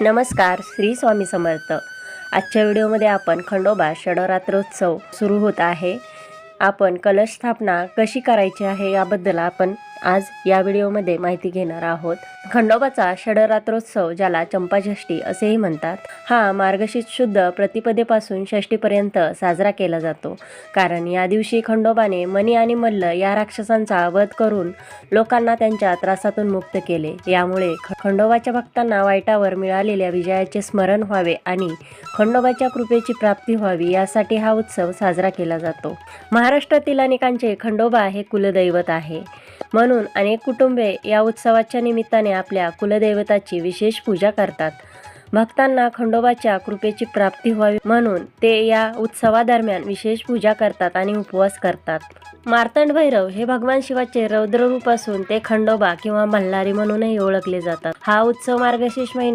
नमस्कार श्री स्वामी समर्थ. आजच्या व्हिडिओमध्ये आपण खंडोबा षडरात्रोत्सव सुरू होत आहे. आपण कलश स्थापना कशी करायची आहे याबद्दल आपण आज या व्हिडिओमध्ये माहिती घेणार आहोत. खंडोबाचा षडरात्रोत्सव ज्याला चंपाषष्ठी असेही म्हणतात हा मार्गशीर्ष शुद्ध प्रतिपदेपासून षष्टीपर्यंत साजरा केला जातो. कारण या दिवशी खंडोबाने मणी आणि मल्ल या राक्षसांचा वध करून लोकांना त्यांच्या त्रासातून मुक्त केले. यामुळे ख- खंडोबाच्या भक्तांना वाईटावर मिळालेल्या विजयाचे स्मरण व्हावे आणि खंडोबाच्या कृपेची प्राप्ती व्हावी यासाठी हा उत्सव साजरा केला जातो. महाराष्ट्रातील अनेकांचे खंडोबा हे कुलदैवत आहे. म्हणून अनेक कुटुंबे या उत्सवाच्या निमित्ताने आपल्या कुलदैवताची विशेष पूजा करतात. भक्तांना खंडोबाच्या कृपेची प्राप्ती व्हावी म्हणून ते या उत्सवादरम्यान विशेष पूजा करतात आणि उपवास करतात. मार्तंड भैरव हे भगवान शिवाचे रौद्ररूप असून ते खंडोबा किंवा मल्हारी म्हणूनही ओळखले जातात. हा उत्सव मार्गशीर्ष महिन्यात